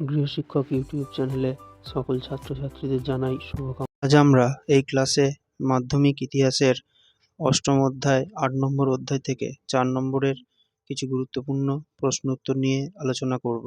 গৃহশিক্ষক YouTube চ্যানেলে সকল ছাত্রছাত্রীদের জানাই শুভকামনা। আজ আমরা এই ক্লাসে মাধ্যমিক ইতিহাসের অষ্টম অধ্যায়, আট নম্বর অধ্যায় থেকে চার নম্বরের কিছু গুরুত্বপূর্ণ প্রশ্ন উত্তর নিয়ে আলোচনা করব।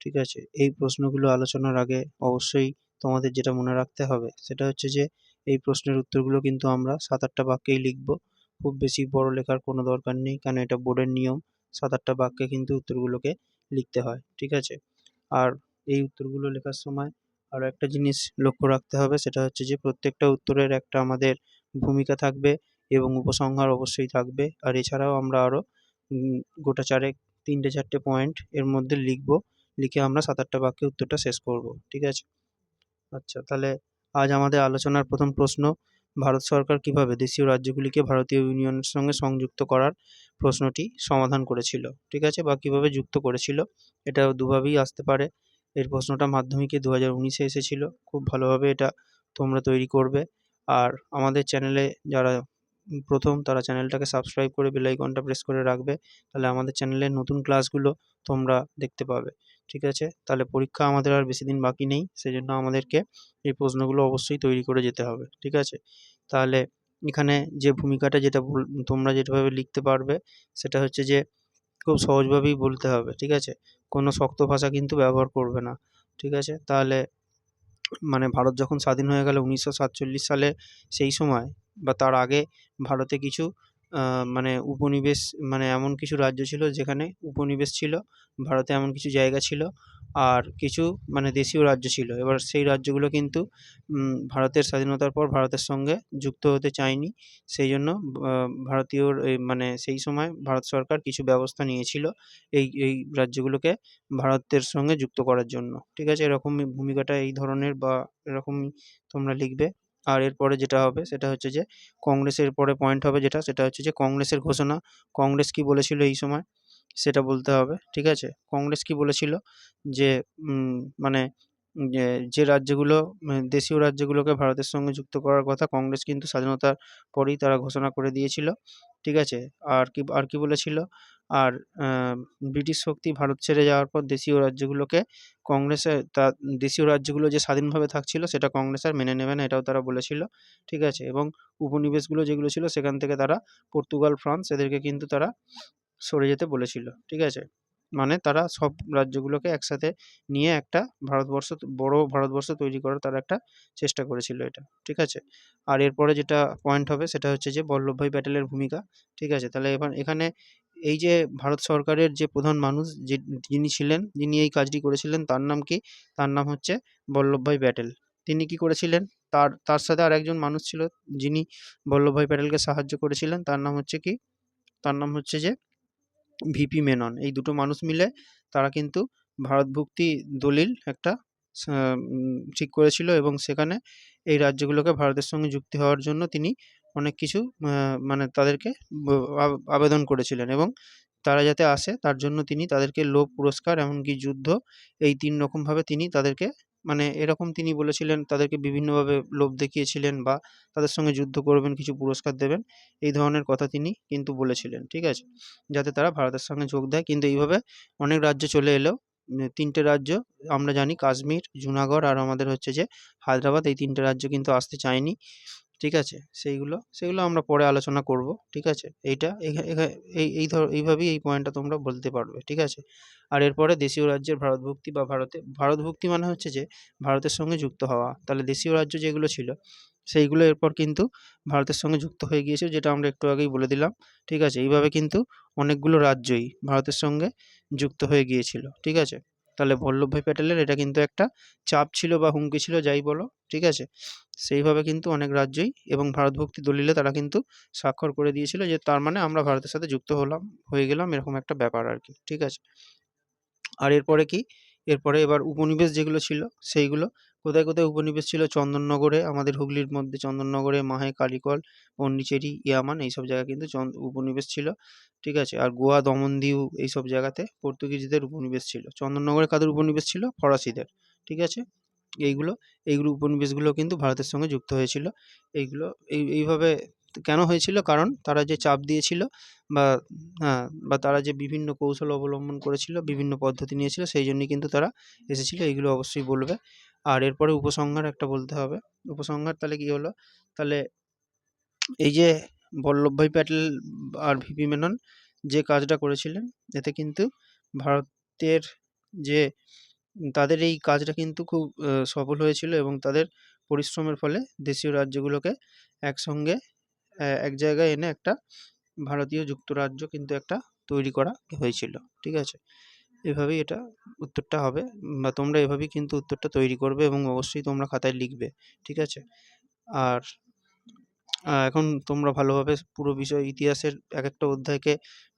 ঠিক আছে? এই প্রশ্নগুলো আলোচনার আগে অবশ্যই তোমাদের যেটা মনে রাখতে হবে সেটা হচ্ছে যে, এই প্রশ্নের উত্তরগুলো কিন্তু আমরা সাত আটটা বাক্যেই লিখব। খুব বেশি বড় লেখার কোনো দরকার নেই কারণ এটা বোর্ডের নিয়ম সাত আটটা বাক্যে কিন্তু উত্তরগুলোকে লিখতে হয়। ঠিক আছে? আর এই উত্তরগুলো লেখার সময় আরও একটা জিনিস লক্ষ্য রাখতে হবে, সেটা হচ্ছে যে প্রত্যেকটা উত্তরের একটা আমাদের ভূমিকা থাকবে এবং উপসংহার অবশ্যই থাকবে। আর এছাড়াও আমরা আরও গোটা চারেক, তিনটে চারটে পয়েন্ট এর মধ্যে লিখব, লিখে আমরা সাত আটটা বাক্যে উত্তরটা শেষ করব, ঠিক আছে? আচ্ছা তাহলে আজ আমাদের আলোচনার প্রথম প্রশ্ন ভারত সরকার কীভাবে দেশীয় রাজ্যগুলিকে ভারতীয় ইউনিয়নের সঙ্গে সংযুক্ত করার প্রশ্নটি সমাধান করেছিল? ঠিক আছে, বা কীভাবে যুক্ত করেছিল? এটা দুভাবেই আসতে পারে। এর প্রশ্নটা মাধ্যমিকে দু হাজার উনিশে এসেছিল। খুব ভালোভাবে এটা তোমরা তৈরি করবে। আর আমাদের চ্যানেলে যারা প্রথম, তারা চ্যানেলটাকে সাবস্ক্রাইব করে বেল আইকনটা প্রেস করে রাখবে। তাহলে আমাদের চ্যানেলের নতুন ক্লাসগুলো তোমরা দেখতে পাবে। ঠিক আছে, তাহলে পরীক্ষা আমাদের আর বেশি দিন বাকি নেই। সেই জন্য আমাদেরকে এই প্রশ্নগুলো অবশ্যই তৈরি করে যেতে হবে। ঠিক আছে তাহলে এখানে যে ভূমিকাটা যেটা তোমরা যেভাবে লিখতে পারবে, সেটা হচ্ছে যে খুব সহজভাবেই বলতে হবে, ঠিক আছে? কোনো শক্ত ভাষা কিন্তু ব্যবহার করবে না, ঠিক আছে? তাহলে মানে ভারত যখন স্বাধীন হয়ে গেল উনিশশো সাতচল্লিশ সালে, সেই সময় বা তার আগে ভারতে কিছু মানে উপনিবেশ মানে এমন কিছু রাজ্য ছিল যেখানে উপনিবেশ ছিল, ভারতে এমন কিছু জায়গা ছিল আর কিছু মানে দেশীয় রাজ্য ছিল। এবার সেই রাজ্যগুলো কিন্তু ভারতের স্বাধীনতার পর ভারতের সঙ্গে যুক্ত হতে চায়নি। সেই জন্য ভারতীয় মানে সেই সময় ভারত সরকার কিছু ব্যবস্থা নিয়েছিল এই এই রাজ্যগুলোকে ভারতের সঙ্গে যুক্ত করার জন্য। ঠিক আছে এরকমই ভূমিকাটা এই ধরনের বা এরকমই তোমরা লিখবে। আর এরপরে যেটা হবে সেটা হচ্ছে যে, কংগ্রেসের পরে পয়েন্ট হবে যেটা, সেটা হচ্ছে যে কংগ্রেসের ঘোষণা। কংগ্রেস কী বলেছিল এই সময়? সেটা বলতে হবে, ঠিক আছে? কংগ্রেস কী বলেছিল? যে মানে যে রাজ্যগুলো দেশীয় রাজ্যগুলোকে ভারতের সঙ্গে যুক্ত করার কথা কংগ্রেস কিন্তু স্বাধীনতার পরেই তারা ঘোষণা করে দিয়েছিল, ঠিক আছে? আর কি আর কি বলেছিল? আর ব্রিটিশ শক্তি ভারত ছেড়ে যাওয়ার পর দেশীয় রাজ্যগুলোকে কংগ্রেসের তা, দেশীয় রাজ্যগুলো যে স্বাধীনভাবে থাকছিল সেটা কংগ্রেস আর মেনে নেবে না, এটাও তারা বলেছিল, ঠিক আছে? এবং উপনিবেশগুলো যেগুলো ছিল সেখান থেকে তারা পর্তুগাল, ফ্রান্স, এদেরকে কিন্তু তারা সরে যেতে বলেছিল, ঠিক আছে? মানে তারা সব রাজ্যগুলোকে একসাথে নিয়ে একটা ভারতবর্ষ, বড় ভারতবর্ষ তৈরি করার তারা একটা চেষ্টা করেছিল এটা, ঠিক আছে? আর এরপরে যেটা পয়েন্ট হবে সেটা হচ্ছে যে বল্লভভাই প্যাটেলের ভূমিকা, ঠিক আছে? তাহলে এবার এখানে এই যে ভারত সরকারের যে প্রধান মানুষ যে যিনি ছিলেন, যিনি এই কাজটি করেছিলেন তার নাম কি? তার নাম হচ্ছে বল্লভভাই প্যাটেল। তিনি কি করেছিলেন? তার তার সাথে আর একজন মানুষ ছিল যিনি বল্লভভাই প্যাটেলকে সাহায্য করেছিলেন, তার নাম হচ্ছে কি? তার নাম হচ্ছে যে ভিপি মেনন এই দুটো মানুষ মিলে তারা কিন্তু ভারতভুক্তি দলিল একটা ঠিক করেছিল এবং সেখানে এই রাজ্যগুলোকে ভারতের সঙ্গে যুক্ত হওয়ার জন্য তিনি অনেক কিছু মানে তাদেরকে আবেদন করেছিলেন এবং তারা যাতে আসে তার জন্য তিনি তাদেরকে লোভ পুরস্কার এমনকি যুদ্ধ এই তিন রকমভাবে তিনি তাদেরকে মানে এরকম তিনি বলেছিলেন, তাদেরকে বিভিন্নভাবে লোভ দেখিয়েছিলেন বা তাদের সঙ্গে যুদ্ধ করবেন, কিছু পুরস্কার দেবেন, এই ধরনের কথা তিনি কিন্তু বলেছিলেন, ঠিক আছে? যাতে তারা ভারতের সঙ্গে যোগ দেয়। কিন্তু এইভাবে অনেক রাজ্য চলে এলেও তিনটে রাজ্য, আমরা জানি কাশ্মীর, জুনাগড় আর আমাদের হচ্ছে যে হায়দ্রাবাদ, এই তিনটে রাজ্য কিন্তু আসতে চায়নি। ঠিক আছে? সেইগুলো, সেগুলো আমরা পরে আলোচনা করব, ঠিক আছে? এইটা এই এই ধর, এইভাবেই এই পয়েন্টটা তোমরা বলতে পারবে, ঠিক আছে? আর এরপরে দেশীয় রাজ্যের ভারতভুক্তি বা ভারতে ভারতভুক্তি মানে হচ্ছে যে, ভারতের সঙ্গে যুক্ত হওয়া। তাহলে দেশীয় রাজ্য যেগুলো ছিল, সেইগুলো এরপর কিন্তু ভারতের সঙ্গে যুক্ত হয়ে গিয়েছে যেটা আমরা একটু আগেই বলে দিলাম, ঠিক আছে? এইভাবে কিন্তু অনেকগুলো রাজ্যই ভারতের সঙ্গে যুক্ত হয়ে গিয়েছিল, ঠিক আছে? তাহলে বল্লভভাই প্যাটেলের এটা কিন্তু একটা চাপ ছিল বা হুমকি ছিল, যাই বলো, ঠিক আছে? সেইভাবে কিন্তু অনেক রাজ্যই এবং ভারতভক্তি দলিলে তারা কিন্তু স্বাক্ষর করে দিয়েছিল যে তার মানে আমরা ভারতের সাথে যুক্ত হলাম, হয়ে গেলাম, এরকম একটা ব্যাপার আর কি, ঠিক আছে? আর এরপরে কি? এরপরে এবার উপনিবেশ যেগুলো ছিল, সেইগুলো কোথায় কোথায় উপনিবেশ ছিল? চন্দননগরে, আমাদের হুগলির মধ্যে চন্দননগরে, মাহে, কালিকল, পন্ডিচেরি, ইয়ামান, এইসব জায়গা কিন্তু উপনিবেশ ছিল, ঠিক আছে? আর গোয়া, দমনদিউ এইসব জায়গাতে পর্তুগিজদের উপনিবেশ ছিল। চন্দননগরে কাদের উপনিবেশ ছিল? ফরাসিদের, ঠিক আছে? এইগুলো এইগুলো উপনিবেশগুলো কিন্তু ভারতের সঙ্গে যুক্ত হয়েছিল। এইগুলো, এই, এইভাবে কেন হয়েছিল? কারণ তারা যে চাপ দিয়েছিল বা হ্যাঁ বা তারা যে বিভিন্ন কৌশল অবলম্বন করেছিল, বিভিন্ন পদ্ধতি নিয়েছিল, সেই জন্যই কিন্তু তারা এসেছিল। এইগুলো অবশ্যই বলবে। আর এরপরে উপসংহার একটা বলতে হবে। উপসংহার তাহলে কী হলো? তাহলে এই যে বল্লভভাই প্যাটেল আর ভিপি মেনন যে কাজটা করেছিলেন, এতে কিন্তু ভারতের যে তাদের এই কাজটা কিন্তু খুব সফল হয়েছিল এবং তাদের পরিশ্রমের ফলে দেশীয় রাজ্যগুলোকে একসঙ্গে এক জায়গায় এনে একটা ভারতীয় যুক্তরাজ্য কিন্তু একটা তৈরি করা হয়েছিল। ঠিক আছে? এভাবেই এটা উত্তরটা হবে বা তোমরা এভাবেই কিন্তু উত্তরটা তৈরি করবে এবং অবশ্যই তোমরা খাতায় লিখবে, ঠিক আছে? আর এখন তোমরা ভালোভাবে পুরো বিষয় ইতিহাসের এক একটা অধ্যায়কে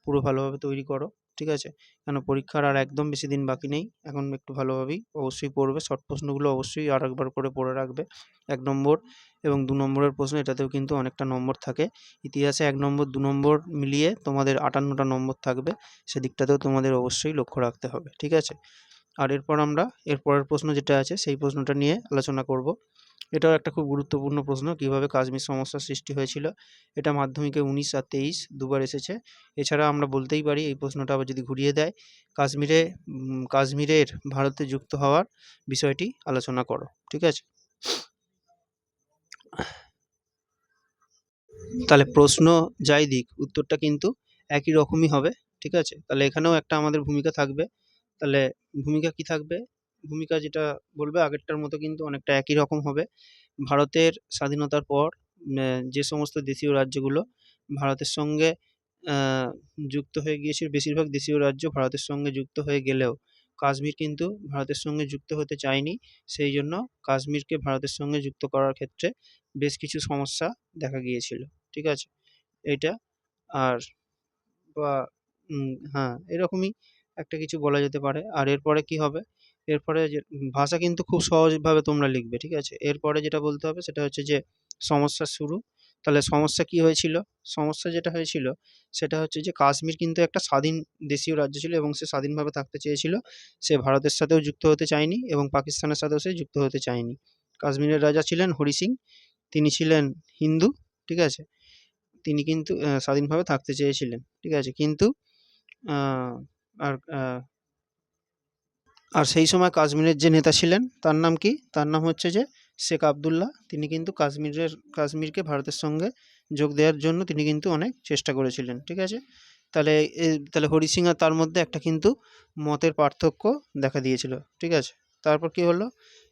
পুরো ভালোভাবে তৈরি করো। ঠিক আছে? কেন পরীক্ষার আর একদম বেশি দিন বাকি নেই। এখন একটু ভালোভাবেই অবশ্যই পড়বে। শর্ট প্রশ্নগুলো অবশ্যই আর একবার করে পড়ে রাখবে। এক নম্বর এবং দু নম্বরের প্রশ্ন, এটাতেও কিন্তু অনেকটা নম্বর থাকে। ইতিহাসে এক নম্বর, দু নম্বর মিলিয়ে তোমাদের আটান্নটা নম্বর থাকবে। সেদিকটাতেও তোমাদের অবশ্যই লক্ষ্য রাখতে হবে। ঠিক আছে? আর এরপর আমরা, এরপরের প্রশ্ন যেটা আছে, সেই প্রশ্নটা নিয়ে আলোচনা করব। এটাও একটা খুব গুরুত্বপূর্ণ প্রশ্ন, কীভাবে কাশ্মীর সমস্যার সৃষ্টি হয়েছিল। এটা মাধ্যমিকে উনিশ আর তেইশ দুবার এসেছে। এছাড়া আমরা বলতেই পারি, এই প্রশ্নটা আবার যদি ঘুরিয়ে দেয়, কাশ্মীরে কাশ্মীরের ভারতে যুক্ত হওয়ার বিষয়টি আলোচনা করো, ঠিক আছে? তাহলে প্রশ্ন যাই দিক, উত্তরটা কিন্তু একই রকমই হবে, ঠিক আছে? তাহলে এখানেও একটা আমাদের ভূমিকা থাকবে। তাহলে ভূমিকা কি থাকবে? ভূমিকা যেটা বলবে, আগেরটার মতো কিন্তু অনেকটা একই রকম হবে। ভারতের স্বাধীনতার পর যে সমস্ত দেশীয় রাজ্যগুলো ভারতের সঙ্গে যুক্ত হয়ে গিয়েছিল, বেশিরভাগ দেশীয় রাজ্য ভারতের সঙ্গে যুক্ত হয়ে গেলেও কাশ্মীর কিন্তু ভারতের সঙ্গে যুক্ত হতে চায়নি। সেই জন্য কাশ্মীরকে ভারতের সঙ্গে যুক্ত করার ক্ষেত্রে বেশ কিছু সমস্যা দেখা গিয়েছিল। ঠিক আছে? এইটা আর বা হ্যাঁ এরকমই একটা কিছু বলা যেতে পারে। আর এরপরে কি হবে? এরপরে যে, ভাষা কিন্তু খুব সহজভাবে তোমরা লিখবে, ঠিক আছে? এরপরে যেটা বলতে হবে সেটা হচ্ছে যে, সমস্যা শুরু। তাহলে সমস্যা কি হয়েছিল? সমস্যা যেটা হয়েছিল, সেটা হচ্ছে যে, কাশ্মীর কিন্তু একটা স্বাধীন দেশীয় রাজ্য ছিল এবং সে স্বাধীনভাবে থাকতে চেয়েছিল। সে ভারতের সাথেও যুক্ত হতে চায়নি এবং পাকিস্তানের সাথেও সে যুক্ত হতে চায়নি। কাশ্মীরের রাজা ছিলেন হরি সিং, তিনি ছিলেন হিন্দু, ঠিক আছে? তিনি কিন্তু স্বাধীনভাবে থাকতে চেয়েছিলেন, ঠিক আছে? কিন্তু আর আর সেই সময় কাশ্মীরের যে নেতা ছিলেন, তার নাম কি? তার নাম হচ্ছে যে শেখ আবদুল্লাহ। তিনি কিন্তু কাশ্মীরের, কাশ্মীরকে ভারতের সঙ্গে যোগ দেওয়ার জন্য তিনি কিন্তু অনেক চেষ্টা করেছিলেন, ঠিক আছে? তাহলে তাহলে হরি সিং আর তার মধ্যে একটা কিন্তু মতের পার্থক্য দেখা দিয়েছিল, ঠিক আছে? তারপর কি হলো?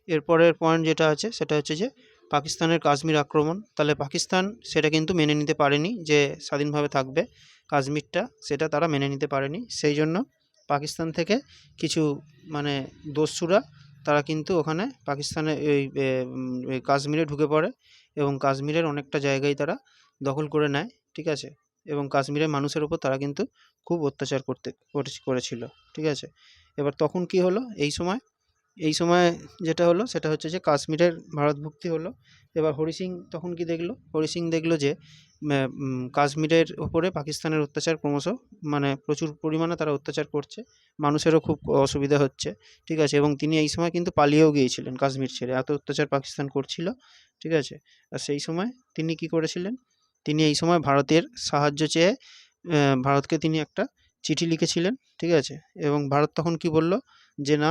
এরপরের পয়েন্ট যেটা আছে, সেটা হচ্ছে যে পাকিস্তানের কাশ্মীর আক্রমণ। তাহলে পাকিস্তান সেটা কিন্তু মেনে নিতে পারেনি যে স্বাধীনভাবে থাকবে। কাশ্মীরটা সেটা তারা মেনে নিতে পারেনি। সেই জন্য পাকিস্তান থেকে কিছু মানে দস্যুরা, তারা কিন্তু ওখানে পাকিস্তানে এই কাশ্মীরে ঢুকে পড়ে এবং কাশ্মীরের অনেকটা জায়গায় তারা দখল করে নেয়, ঠিক আছে? এবং কাশ্মীরের মানুষের ওপর তারা কিন্তু খুব অত্যাচার করতে, করেছি- করেছিল, ঠিক আছে? এবার তখন কি হলো? এই সময় এই সময় যেটা হলো, সেটা হচ্ছে যে কাশ্মীরের ভারতভুক্তি হলো। এবার হরি সিং তখন কি দেখল? হরি সিং দেখল যে কাশ্মীরের ওপরে পাকিস্তানের অত্যাচার ক্রমশ মানে প্রচুর পরিমাণে তারা অত্যাচার করছে। মানুষেরও খুব অসুবিধা হচ্ছে, ঠিক আছে? এবং তিনি এই সময় কিন্তু পালিয়েও গিয়েছিলেন কাশ্মীর ছেড়ে। এত অত্যাচার পাকিস্তান করছিল, ঠিক আছে? আর সেই সময় তিনি কি করেছিলেন? তিনি এই সময় ভারতের সাহায্য চেয়ে ভারতকে তিনি একটা চিঠি লিখেছিলেন, ঠিক আছে? এবং ভারত তখন কি বলল? যে না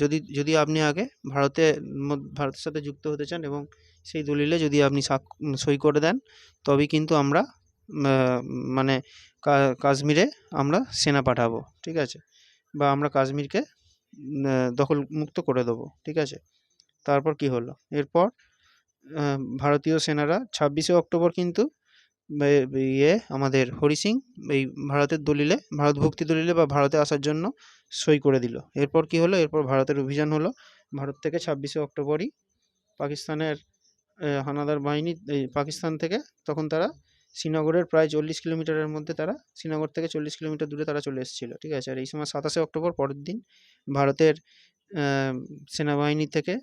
যদি যদি আপনি আগে ভারতে ভারতের সাথে যুক্ত হতে চান এবং সেই দলিলে যদি আপনি সই করে দেন, তবেই কিন্তু আমরা মানে কাশ্মীরে আমরা সেনা পাঠাবো, ঠিক আছে? বা আমরা কাশ্মীরকে দখল মুক্ত করে দেবো, ঠিক আছে? তারপর কি হলো? এরপর ভারতীয় সেনারা ছাব্বিশে অক্টোবর কিন্তু ইয়ে আমাদের হরি সিং এই ভারতের দলিলে ভারতভুক্তি দলিলে বা ভারতে আসার জন্য সই করে দিল। এরপর কি হলো? এরপর ভারতের অভিযান হলো। ভারত থেকে ছাব্বিশে অক্টোবরই পাকিস্তানের হানাদার বাহিনী পাকিস্তান থেকে তখন তারা শ্রীনগরের প্রায় চল্লিশ কিলোমিটারের মধ্যে তারা, শ্রীনগর থেকে চল্লিশ কিলোমিটার দূরে তারা চলে এসেছিল, ঠিক আছে? আর এই সময় সাতাশে অক্টোবর পরের দিন ভারতের সেনাবাহিনী থেকে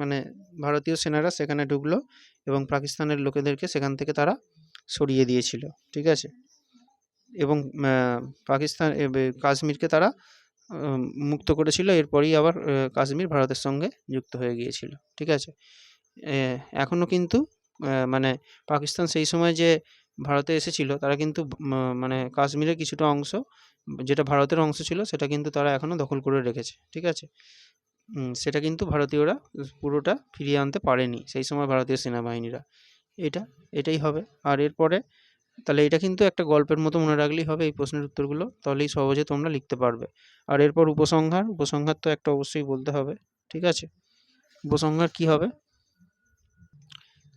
মানে ভারতীয় সেনারা সেখানে ঢুকলো এবং পাকিস্তানের লোকেদেরকে সেখান থেকে তারা সরিয়ে দিয়েছিল, ঠিক আছে? এবং পাকিস্তান কাশ্মীরকে তারা মুক্ত করেছিল, এরপরই আবার কাশ্মীর ভারতের সঙ্গে যুক্ত হয়ে গিয়েছিল, ঠিক আছে? এখনও কিন্তু মানে পাকিস্তান সেই সময় যে ভারতে এসেছিল, তারা কিন্তু মানে কাশ্মীরের কিছুটা অংশ, যেটা ভারতের অংশ ছিল, সেটা কিন্তু তারা এখনও দখল করে রেখেছে, ঠিক আছে? সেটা কিন্তু ভারতীয়রা পুরোটা ফিরিয়ে আনতে পারেনি, সেই সময় ভারতীয় সেনাবাহিনীরা। এটা, এটাই হবে। আর এরপরে তাহলে এটা কিন্তু একটা গল্পের মতো মনে রাখলেই হবে এই প্রশ্নের উত্তরগুলো, তাহলেই সহজে তোমরা লিখতে পারবে। আর এরপর উপসংহার উপসংহার তো একটা অবশ্যই বলতে হবে, ঠিক আছে? উপসংহার কি হবে?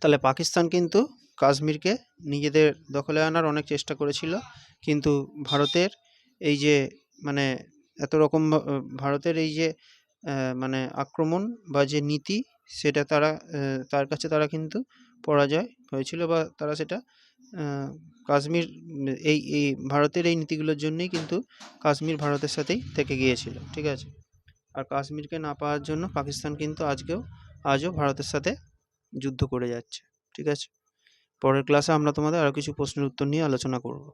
তাহলে পাকিস্তান কিন্তু কাশ্মীরকে নিজেদের দখলে আনার অনেক চেষ্টা করেছিল, কিন্তু ভারতের এই যে মানে এত রকম ভারতের এই যে মানে আক্রমণ বা যে নীতি সেটা তারা তার কাছে তারা কিন্তু পরাজয় হয়েছিল বা তারা সেটা কাশ্মীর, এই এই ভারতের এই নীতিগুলোর জন্যই কিন্তু কাশ্মীর ভারতের সাথেই থেকে গিয়েছিল, ঠিক আছে? আর কাশ্মীরকে না পাওয়ার জন্য পাকিস্তান কিন্তু আজকেও, আজও ভারতের সাথে যুদ্ধ করে যাচ্ছে, ঠিক আছে? পরের ক্লাসে আমরা তোমাদের আরও কিছু প্রশ্নের উত্তর নিয়ে আলোচনা করব।